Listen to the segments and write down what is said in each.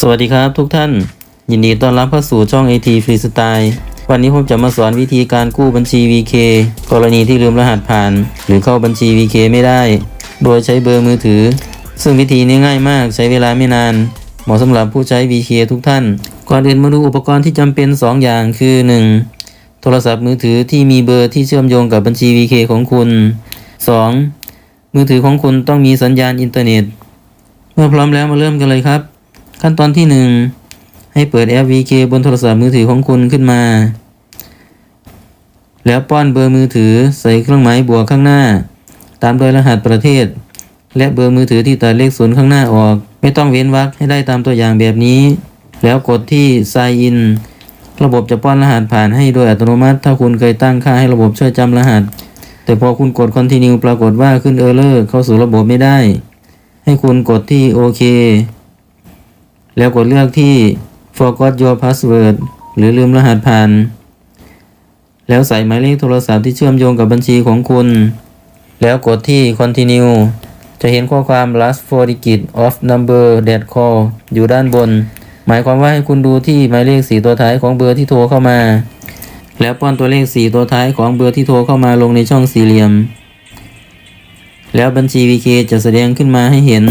สวัสดีครับทุกท่าน ยินดีต้อนรับเข้าสู่ช่อง AT Freestyle วันนี้ผมจะมาสอนวิธีการกู้บัญชี VK กรณีที่ลืมรหัสผ่าน หรือเข้าบัญชี VK ไม่ได้ โดยใช้เบอร์มือถือ ซึ่งวิธีนี้ง่ายมากใช้เวลาไม่นาน เหมาะสำหรับผู้ใช้ VK ทุกท่าน ก่อนอื่นมาดูอุปกรณ์ที่จำเป็น 2 อย่างคือ 1. โทรศัพท์มือถือที่มีเบอร์ที่เชื่อมโยงกับบัญชี VK ของคุณ 2. มือถือของคุณต้องมีสัญญาณอินเทอร์เน็ต เมื่อพร้อมแล้วมาเริ่มกันเลยครับ ขั้นตอนที่ 1 ให้เปิดแอป VK บนโทรศัพท์มือถือของคุณขึ้นมา แล้วป้อนเบอร์มือถือใส่เครื่องหมายบวกข้างหน้า ตามโดยรหัสประเทศ และเบอร์มือถือที่ตัดเลขศูนย์ข้างหน้าออก ไม่ต้องเว้นวรรคให้ได้ตามตัวอย่างแบบนี้ แล้วกดที่ Sign In ระบบจะป้อนรหัสผ่านให้โดยอัตโนมัติ ถ้าคุณเคยตั้งค่าให้ระบบช่วยจำรหัส แต่พอคุณกด Continue ปรากฏว่าขึ้น Error เข้าสู่ระบบไม่ได้ ให้คุณกดที่โอเค แล้วกดเลือกที่ forgot your password หรือลืมรหัสผ่าน แล้วใส่หมายเลขโทรศัพท์ที่เชื่อมโยงกับบัญชีของคุณ แล้วกดที่ continue จะเห็นข้อความ last four digit of number that call อยู่ด้านบน หมายความว่าให้คุณดูที่หมายเลข 4 ตัวท้ายของเบอร์ที่โทรเข้ามา แล้วป้อนตัวเลข 4 ตัวท้ายของเบอร์ที่โทรเข้ามาลงในช่องสี่เหลี่ยม แล้วบัญชี VK จะแสดงขึ้นมาให้เห็น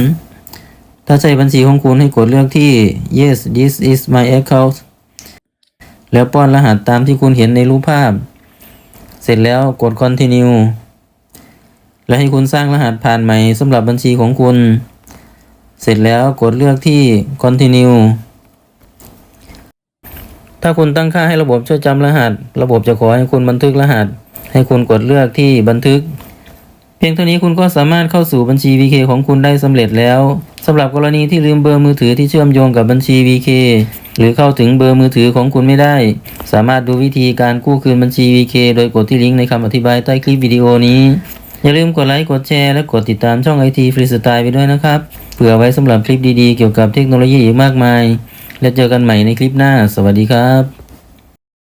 ถ้าใช่บัญชีของคุณให้กดเลือกที่ yes this is my account แล้วป้อนรหัสตามที่คุณเห็นในรูปภาพ เสร็จแล้วกด continue และให้คุณสร้างรหัสผ่านใหม่สำหรับบัญชีของคุณ เสร็จแล้วกดเลือกที่ continue ถ้าคุณตั้งค่าให้ระบบช่วยจำรหัส ระบบจะขอให้คุณบันทึกรหัส ให้คุณกดเลือกที่บันทึก พียงเท่านี้คุณก็สามารถเข้าสู่บัญชี VK ของคุณได้สำเร็จแล้วสำหรับกรณีที่ลืมเบอร์มือถือที่เชื่อมโยงกับบัญชี VK หรือเข้าถึงเบอร์มือถือของคุณไม่ได้ สามารถดูวิธีการกู้คืนบัญชี VK โดยกดที่ลิงก์ในคำอธิบายใต้คลิปวิดีโอนี้ อย่าลืมกดไลค์กดแชร์และกดติดตามช่อง IT Freestyle ไปด้วยนะครับเผื่อไว้สำหรับคลิปดีๆเกี่ยวกับเทคโนโลยีอีกมากมาย และเจอกันใหม่ในคลิปหน้า สวัสดีครับ